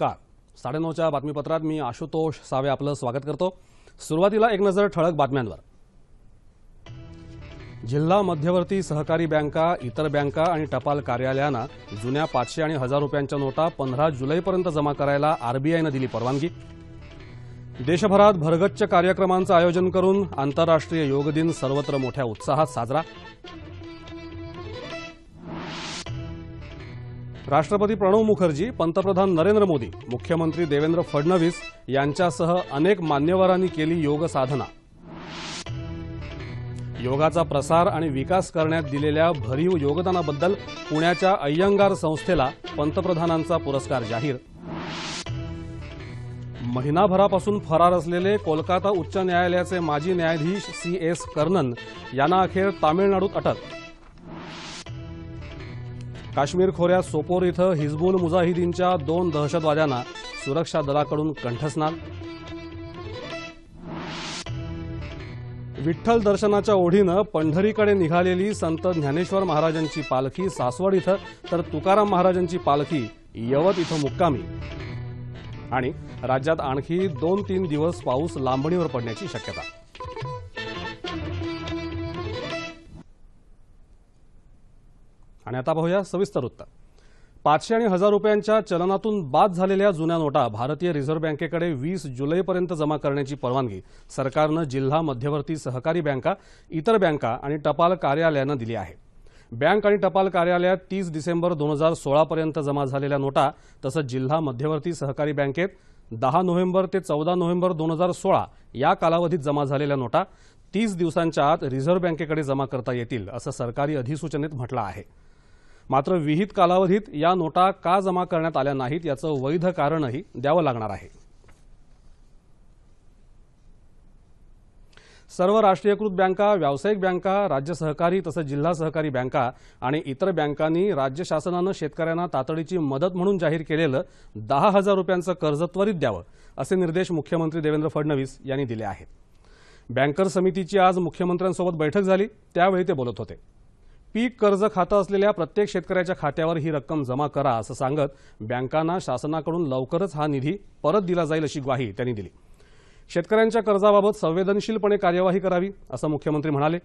नमस्कार. साडेनऊच्या बातमीपत्रात मी आशुतोष सावे आपलं स्वागत करतो. सुरुवातीला एक नजर ठळक बातम्यांवर. जिल्हा मध्यवर्ती सहकारी बँका इतर बँका आणि टपाल कार्यालयांना जुन्या पाचशे आणि हजार रुपयांच्या नोटा पंधरा जुलैपर्यंत जमा करायला आरबीआयनं दिली परवानगी. देशभरात भरगच्च कार्यक्रमांचं आयोजन करून आंतरराष्ट्रीय योग दिन सर्वत्र मोठ्या उत्साहात साजरा. राष्ट्रपती प्रणव मुखर्जी पंतप्रधान नरेंद्र मोदी मुख्यमंत्री देवेंद्र फडणवीस यांच्यासह अनेक मान्यवरांनी केली योग साधना. योगाचा प्रसार आणि विकास करण्यात दिलेल्या भरीव योगदानाबद्दल पुण्याच्या अय्यंगार संस्थेला पंतप्रधानांचा पुरस्कार जाहीर. महिनाभरापासून फरार असलेले कोलकाता उच्च न्यायालयाचे माजी न्यायाधीश सी एस कर्णन यांना अखेर तामिळनाडूत अटक. काश्मीर खोऱ्यात सोपोर इथं हिजबुल मुजाहिदीनच्या दोन दहशतवाद्यांना सुरक्षा दलाकडून कंठस्नान. विठ्ठल दर्शनाच्या ओढीनं पंढरीकडे निघालेली संत ज्ञानेश्वर महाराजांची पालखी सासवड इथं तर तुकाराम महाराजांची पालखी यवत इथं मुक्कामी. आणि राज्यात आणखी दोन तीन दिवस पाऊस लांबणीवर पडण्याची शक्यता. आणि आता पाहूया सविस्तर वृत्त पाचशे आणि हजार रुपयांच्या चलनातून बाद झालेल्या जुन्या नोटा भारतीय रिझर्व्ह बँकेकडे वीस जुलैपर्यंत जमा करण्याची परवानगी सरकारनं जिल्हा मध्यवर्ती सहकारी बँका इतर बँका आणि टपाल कार्यालयांना दिली आहे. बँक आणि टपाल कार्यालयात तीस डिसेंबर दोन हजार सोळापर्यंत जमा झालेल्या नोटा तसंच जिल्हा मध्यवर्ती सहकारी बँकेत दहा नोव्हेंबर ते चौदा नोव्हेंबर दोन हजार सोळा या कालावधीत जमा झालेल्या नोटा तीस दिवसांच्या आत रिझर्व्ह बँकेकडे जमा करता येतील असं सरकारी अधिसूचनेत म्हटलं आहे. मात्र विहित कालावधीत या नोटा का जमा करण्यात आल्या नाहीत याचं वैध कारणही द्यावं लागणार आहे. सर्व राष्ट्रीयकृत बँका व्यावसायिक बँका राज्य सहकारी तसंच जिल्हा सहकारी बँका आणि इतर बँकांनी राज्य शासनानं शेतकऱ्यांना तातडीची मदत म्हणून जाहीर केलेलं दहा हजार रुपयांचं कर्ज त्वरित द्यावं असे निर्देश मुख्यमंत्री देवेंद्र फडणवीस यांनी दिले आहेत. बँकर समितीची आज मुख्यमंत्र्यांसोबत बैठक झाली त्यावेळी ते बोलत होते. पीक कर्ज खातं असलेल्या प्रत्येक शेतकऱ्याच्या खात्यावर ही रक्कम जमा करा असं सांगत बँकांना शासनाकडून लवकरच हा निधी परत दिला जाईल अशी ग्वाही त्यांनी दिली. शेतकऱ्यांच्या कर्जाबाबत संवेदनशीलपणे कार्यवाही करावी असं मुख्यमंत्री म्हणाले.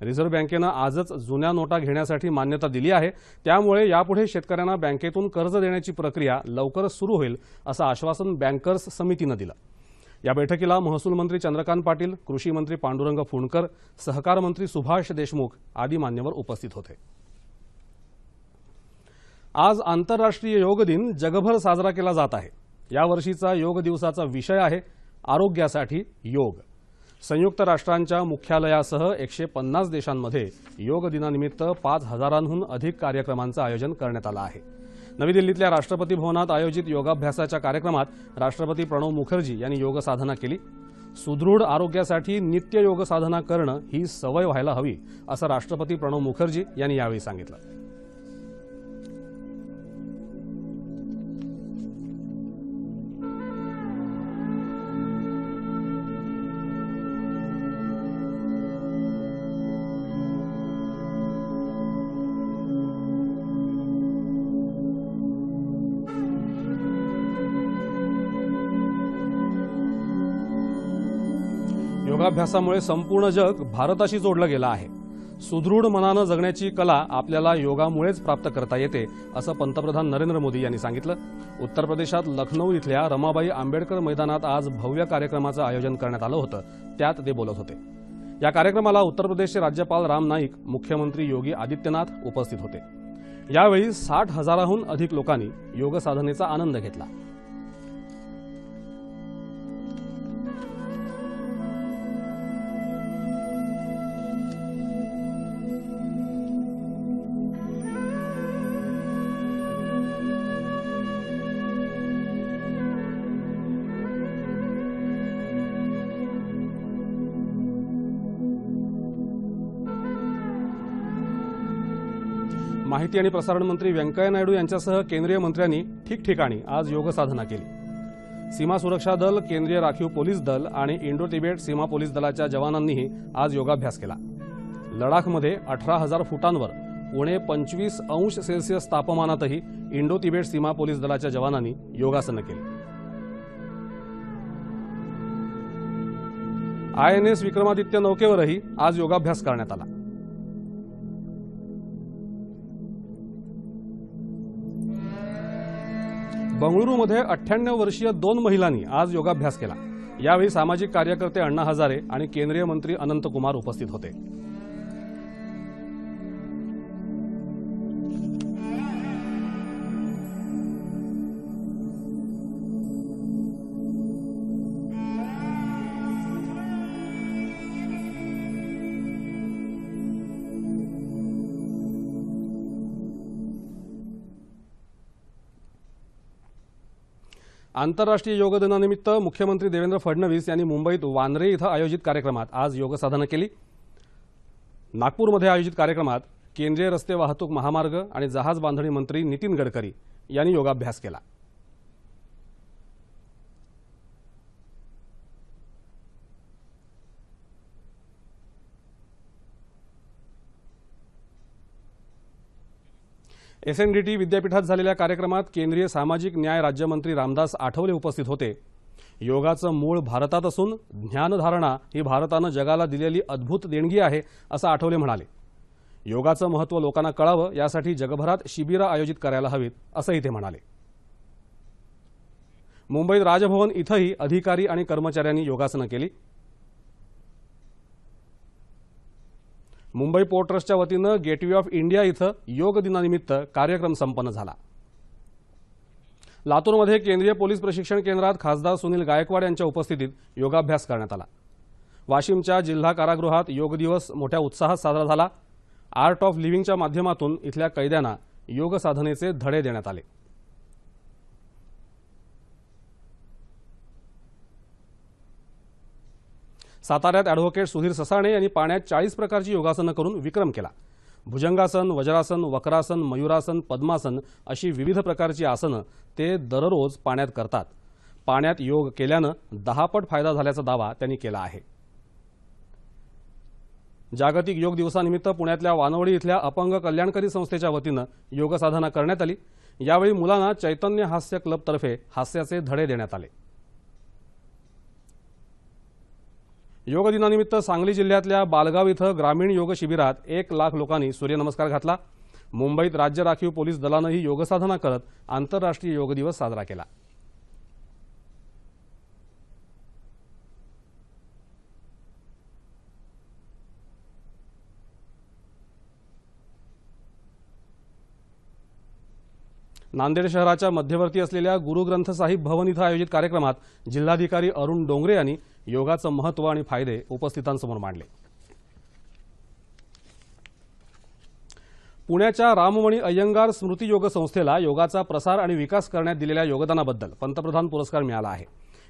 रिझर्व्ह बँकेनं आजच जुन्या नोटा घेण्यासाठी मान्यता दिली आहे. त्यामुळे यापुढे शेतकऱ्यांना बँकेतून कर्ज देण्याची प्रक्रिया लवकरच सुरू होईल असं आश्वासन बँकर्स समितीनं दिलं. या बैठकीला महसूल मंत्री चंद्रकांत पाटील कृषी मंत्री पांडुरंग फुंडकर सहकार मंत्री सुभाष देशमुख आदी मान्यवर उपस्थित होते. आज आंतरराष्ट्रीय योग दिन जगभर साजरा केला जात आहे. यावर्षीचा योग दिवसाचा विषय आहे आरोग्यासाठी योग. संयुक्त राष्ट्रांच्या मुख्यालयासह एकशे पन्नास देशांमध्ये योग दिनानिमित्त पाच हजारांहून अधिक कार्यक्रमांचं आयोजन करण्यात आलं आहे. नवी दिल्लीतल्या राष्ट्रपती भवनात आयोजित योगाभ्यासाच्या कार्यक्रमात राष्ट्रपती प्रणव मुखर्जी यांनी योग साधना केली. सुदृढ आरोग्यासाठी नित्य योग साधना करणं ही सवय व्हायला हवी असं राष्ट्रपती प्रणव मुखर्जी यांनी यावेळी सांगितलं. योगाभ्यासामुळे संपूर्ण जग भारताशी जोडलं गेलं आहे. सुदृढ मनानं जगण्याची कला आपल्याला योगामुळेच प्राप्त करता येते असं पंतप्रधान नरेंद्र मोदी यांनी सांगितलं. उत्तर प्रदेशात लखनौ इथल्या रमाबाई आंबेडकर मैदानात आज भव्य कार्यक्रमाचं आयोजन करण्यात आलं होतं. त्यात ते बोलत होते. या कार्यक्रमाला उत्तर प्रदेशचे राज्यपाल राम नाईक मुख्यमंत्री योगी आदित्यनाथ उपस्थित होते. यावेळी साठ हजाराहून अधिक लोकांनी योग साधनेचा आनंद घेतला. माहिती आणि प्रसारण मंत्री व्यंकय्या नायडू यांच्यासह केंद्रीय मंत्र्यांनी ठिकठिकाणी आज योगसाधना केली. सीमा सुरक्षा दल केंद्रीय राखीव पोलीस दल आणि इंडो तिबेट सीमा पोलीस दलाच्या जवानांनीही आज योगाभ्यास केला. लडाखमध्ये अठरा हजार फुटांवर उणे पंचवीस अंश सेल्सिअस तापमानातही इंडो तिबेट सीमा पोलीस दलाच्या जवानांनी योगासनं केली. आय एन एस विक्रमादित्य नौकेवरही आज योगाभ्यास करण्यात आला. बंगळुरूमध्ये अठ्ठ्याण्णव वर्षीय दोन महिलांनी आज योगाभ्यास केला. यावेळी सामाजिक कार्यकर्ते अण्णा हजारे आणि केंद्रीय मंत्री अनंत कुमार उपस्थित होते. आंतरराष्ट्रीय योग दिनानिमित्त मुख्यमंत्री देवेंद्र फडणवीस यांनी मुंबईत वांद्रे इथं आयोजित कार्यक्रमात आज योगसाधना केली. नागपूरमध्ये आयोजित कार्यक्रमात केंद्रीय रस्ते वाहतूक महामार्ग आणि जहाज बांधणी मंत्री नितीन गडकरी यांनी योगाभ्यास केला. एसएनडीटी विद्यापीठात झालेल्या कार्यक्रमात केंद्रीय सामाजिक न्याय राज्यमंत्री रामदास आठवले उपस्थित होते. योगाचं मूळ भारतात असून ज्ञानधारणा ही भारतानं जगाला दिलेली अद्भुत देणगी आहे असं आठवले म्हणाले. योगाचं महत्त्व लोकांना कळावं यासाठी जगभरात शिबिरं आयोजित करायला हवीत असंही ते म्हणाले. मुंबईत राजभवन इथंही अधिकारी आणि कर्मचाऱ्यांनी योगासनं केली. मुंबई पोर्ट ट्रस्टच्या वतीनं गेटवे ऑफ इंडिया इथं योग दिनानिमित्त कार्यक्रम संपन्न झाला. लातूरमध्ये केंद्रीय पोलीस प्रशिक्षण केंद्रात खासदार सुनील गायकवाड यांच्या उपस्थितीत योगाभ्यास करण्यात आला. वाशिमच्या जिल्हा कारागृहात योग दिवस मोठ्या उत्साहात साजरा झाला. आर्ट ऑफ लिव्हिंगच्या माध्यमातून इथल्या कैद्यांना योग साधनेचे धडे देण्यात आले. साताऱ्यात ॲडव्होकेट सुधीर ससाणे यांनी पाण्यात चाळीस प्रकारची योगासनं करून विक्रम केला. भुजंगासन वज्रासन वक्रासन मयुरासन पद्मासन अशी विविध प्रकारची आसनं ते दररोज पाण्यात करतात. पाण्यात योग केल्यानं दहापट फायदा झाल्याचा दावा त्यांनी केला आहे. जागतिक योग दिवसानिमित्त पुण्यातल्या वानवडी इथल्या अपंग कल्याणकारी संस्थेच्या वतीनं योगसाधना करण्यात आली. यावेळी मुलांना चैतन्य हास्य क्लबतर्फे हास्याचे धडे देण्यात आले. योग दिनानिमित्त सांगली जिल्ह्यातल्या बालगाव इथं ग्रामीण योग शिबिरात एक लाख लोकांनी सूर्यनमस्कार घातला. मुंबईत राज्य राखीव पोलीस दलानंही योगसाधना करत आंतरराष्ट्रीय योग दिवस साजरा केला. नांदेड शहराच्या मध्यवर्ती असलेल्या गुरु ग्रंथ साहिब भवन इथं आयोजित कार्यक्रमात जिल्हाधिकारी अरुण डोंगरे यांनी योगाचं महत्त्व आणि फायदे उपस्थितांसमोर मांडले. पुण्याच्या राममणी अय्यंगार स्मृती योग संस्थेला योगाचा प्रसार आणि विकास करण्यात दिलेल्या योगदानाबद्दल पंतप्रधान पुरस्कार मिळाला आहे.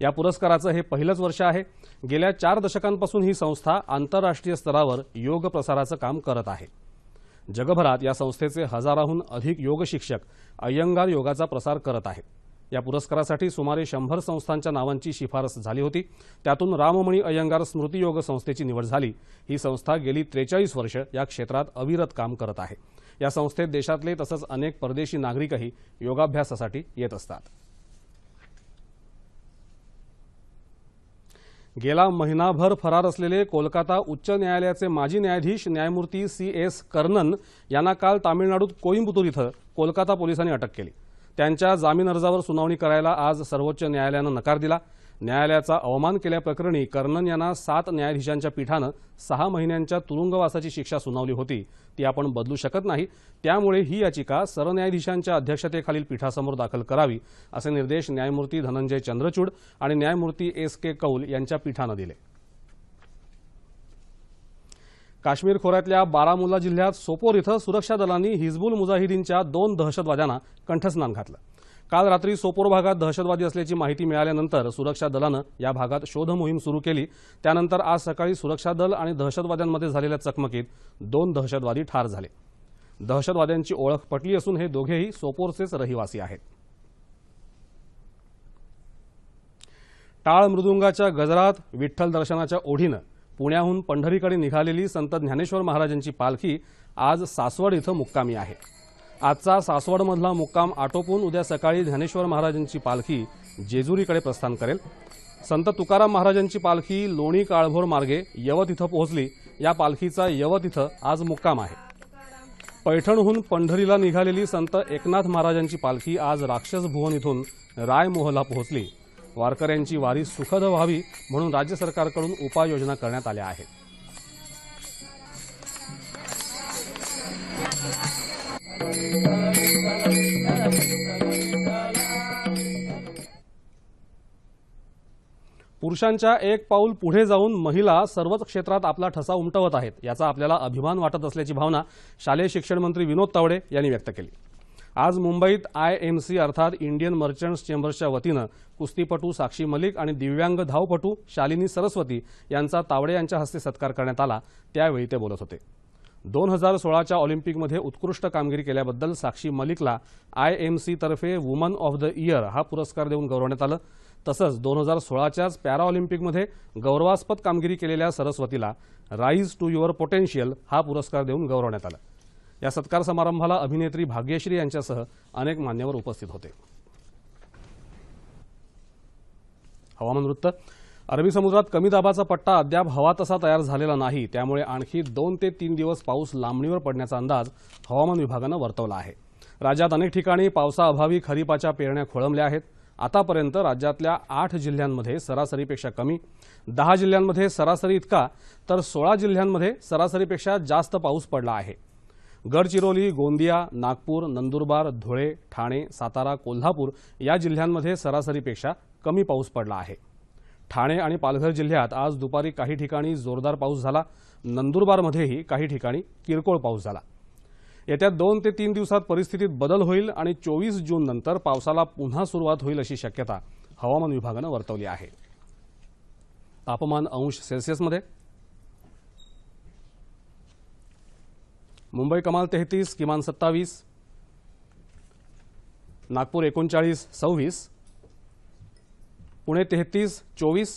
या पुरस्काराचं हे पहिलंच वर्ष आहे. गेल्या चार दशकांपासून ही संस्था आंतरराष्ट्रीय स्तरावर योग प्रसाराचं काम करत आहे. जगभरात या संस्थेचे हजाराहून अधिक योग शिक्षक अय्यंगार योगाचा प्रसार करत आहेत. या पुरस्कारासाठी सुमारे शंभर संस्थांच्या नावांची शिफारस झाली होती. त्यातून राममणी अय्यंगार स्मृती योग संस्थेची निवड झाली. ही संस्था गेली त्रेचाळीस वर्ष या क्षेत्रात अविरत काम करत आहे. या संस्थेत देशातले तसंच अनेक परदेशी नागरिकही योगाभ्यासासाठी येत असतात. गेला महिनाभर फरार असलेले कोलकाता उच्च न्यायालयाचे माजी न्यायाधीश न्यायमूर्ती सी एस कर्नन यांना काल तामिळनाडूत कोईम्बतूर इथं कोलकाता पोलिसांनी अटक केली. त्यांच्या जामीन अर्जावर सुनावणी करायला आज सर्वोच्च न्यायालयानं नकार दिला. न्यायालयाचा अवमान केल्याप्रकरणी कर्णन यांना सात न्यायाधीशांच्या पीठानं सहा महिन्यांच्या तुरुंगवासाची शिक्षा सुनावली होती. ती आपण बदलू शकत नाही. त्यामुळे ही याचिका सरन्यायाधीशांच्या अध्यक्षतेखालील पीठासमोर दाखल करावी असे निर्देश न्यायमूर्ती धनंजय चंद्रचूड आणि न्यायमूर्ती एस के कौल यांच्या पीठानं दिले. काश्मीर खोऱ्यातल्या बारामुल्ला जिल्ह्यात सोपोर इथं सुरक्षा दलांनी हिजबुल मुजाहिदीनच्या दोन दहशतवाद्यांना कंठस्नान घातलं. काल रात्री सोपोर भागात दहशतवादी असल्याची माहिती मिळाल्यानंतर सुरक्षा दलानं या भागात शोध मोहीम सुरू केली. त्यानंतर आज सकाळी सुरक्षा दल आणि दहशतवाद्यांमध्ये झालेल्या चकमकीत दोन दहशतवादी ठार झाले. दहशतवाद्यांची ओळख पटली असून हे दोघेही सोपोरचेच रहिवासी आहेत. टाळ मृदुंगाच्या गजरात विठ्ठल दर्शनाच्या ओढीनं पुण्याहून पंढरीकडे निघालेली संत ज्ञानेश्वर महाराजांची पालखी आज सासवड इथं मुक्कामी आहे. आजचा सासवडमधला मुक्काम आटोपून उद्या सकाळी ज्ञानेश्वर महाराजांची पालखी जेजुरीकडे प्रस्थान करेल. संत तुकाराम महाराजांची पालखी लोणी काळभोर मार्गे यवत इथं पोहोचली. या पालखीचा यवत इथं आज मुक्काम आहे. पैठणहून पंढरीला निघालेली संत एकनाथ महाराजांची पालखी आज राक्षस भुवन इथून रायमोहला पोहोचली. वारकऱ्यांची वारी सुखद व्हावी म्हणून राज्य सरकारकडून उपाययोजना करण्यात आल्या आहेत. पुरुषांच्या एक पाऊल पुढे जाऊन महिला सर्वच क्षेत्रात आपला ठसा उमटवत आहेत याचा आपल्याला अभिमान वाटत असल्याची भावना शालेय शिक्षण मंत्री विनोद तावडे यांनी व्यक्त केली. आज मुंबईत आय एम सी अर्थात इंडियन मर्चंट्स चेंबर्सच्या वतीनं कुस्तीपटू साक्षी मलिक आणि दिव्यांग धावपटू शालिनी सरस्वती यांचा तावडे यांच्या हस्ते सत्कार करण्यात आला. त्यावेळी ते बोलत होते. दोन हजार सोळाच्या ऑलिम्पिकमध्ये उत्कृष्ट कामगिरी केल्याबद्दल साक्षी मलिकला आय एम सीतर्फे वुमन ऑफ द इयर हा पुरस्कार देऊन गौरवण्यात आलं. तसंच दोन हजार सोळाच्याच पॅरा ऑलिम्पिकमध्ये गौरवास्पद कामगिरी केलेल्या सरस्वतीला राईज टू युअर पोटेन्शियल हा पुरस्कार देऊन गौरवण्यात आलं. या सत्कार समारंभाला अभिनेत्री भाग्यश्री यांच्यासह अनेक मान्यवर उपस्थित होते. हवामान वृत्त. अरबी समुद्रात कमी दाबाचा पट्टा अद्याप हवा तसा तयार झालेला नाही. त्यामुळे आणखी दोन ते तीन दिवस पाऊस लांबणीवर पडण्याचा अंदाज हवामान विभागानं वर्तवला आहे. राज्यात अनेक ठिकाणी पावसाअभावी खरीपाच्या पेरण्या खोळंबल्या आहेत. आतापर्यंत राज्यातल्या आठ जिल्ह्यांमध्ये सरासरीपेक्षा कमी दहा जिल्ह्यांमध्ये सरासरी इतका तर सोळा जिल्ह्यांमध्ये सरासरीपेक्षा जास्त पाऊस पडला आहे. गडचिरोली गोंदिया नागपूर नंदुरबार धुळे ठाणे सातारा कोल्हापूर या जिल्ह्यांमध्ये सरासरीपेक्षा कमी पाऊस पडला आहे. ठाणे आणि पालघर जिल्ह्यात आज दुपारी काही ठिकाणी जोरदार पाऊस झाला. नंदुरबारमध्येही काही ठिकाणी किरकोळ पाऊस झाला. येत्या दोन ते तीन दिवसात परिस्थितीत बदल होईल आणि चोवीस जून नंतर पावसाला पुन्हा सुरुवात होईल अशी शक्यता हवामान विभागानं वर्तवली आहे. तापमान अंश सेल्सिअसमध्ये मुंबई कमाल तेहतीस किमान सत्तावीस नागपूर एकोणचाळीस सव्वीस पुणे तेहतीस चोवीस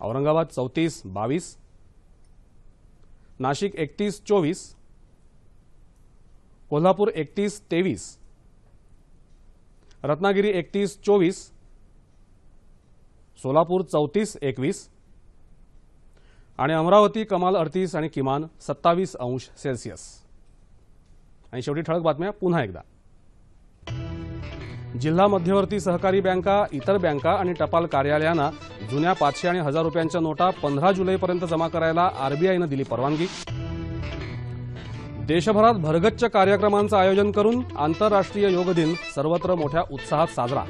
औरंगाबाद चौतीस बावीस नाशिक एकतीस चोवीस कोल्हापूर एकतीस तेवीस रत्नागिरी एकतीस चोवीस सोलापूर चौतीस एकवीस आणि अमरावती कमाल अडतीस आणि किमान सत्तावीस अंश सेल्सिअस. आणि शेवटी ठळक बातम्या पुन्हा एकदा. जिल्हा मध्यवर्ती सहकारी बँका इतर बँका आणि टपाल कार्यालयांना जुन्या पाचशे आणि हजार रुपयांच्या नोटा पंधरा जुलैपर्यंत जमा करायला आरबीआयनं दिली परवानगी. देशभरात भरगच्च कार्यक्रमांचं आयोजन करून आंतरराष्ट्रीय योग दिन सर्वत्र मोठ्या उत्साहात साजरा.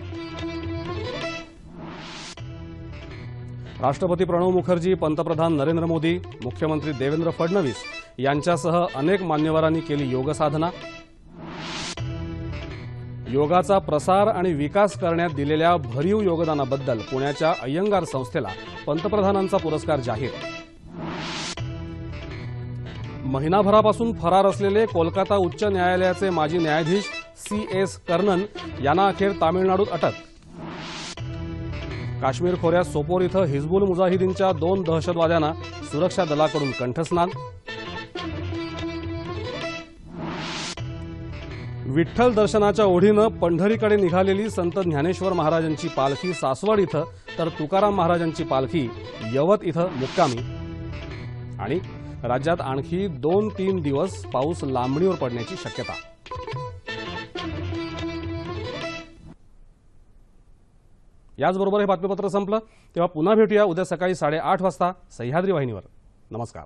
राष्ट्रपती प्रणव मुखर्जी पंतप्रधान नरेंद्र मोदी मुख्यमंत्री देवेंद्र फडणवीस यांच्यासह अनेक मान्यवरांनी केली योगसाधना. योगाचा प्रसार आणि विकास करण्यात दिलेल्या भरीव योगदानाबद्दल पुण्याच्या अय्यंगार संस्थेला पंतप्रधानांचा पुरस्कार जाहीर. महिनाभरापासून फरार असलेले कोलकाता उच्च न्यायालयाचे माजी न्यायाधीश सी एस कर्णन यांना अखेर तामिळनाडूत अटक. काश्मीर खोऱ्यात सोपोर इथं हिजबुल मुजाहिदीनच्या दोन दहशतवाद्यांना सुरक्षा दलाकडून कंठस्नान. विठ्ठल दर्शनाच्या ओढीनं पंढरीकडे निघालेली संत ज्ञानेश्वर महाराजांची पालखी सासवड इथं तर तुकाराम महाराजांची पालखी यवत इथं मुक्कामी. आणि राज्यात आणखी दोन तीन दिवस पाऊस लांबणीवर पडण्याची शक्यता. याचबरोबर हे बातमीपत्र संपलं. तेव्हा पुन्हा भेटूया उद्या सकाळी साडेआठ वाजता सह्याद्री वाहिनीवर. नमस्कार.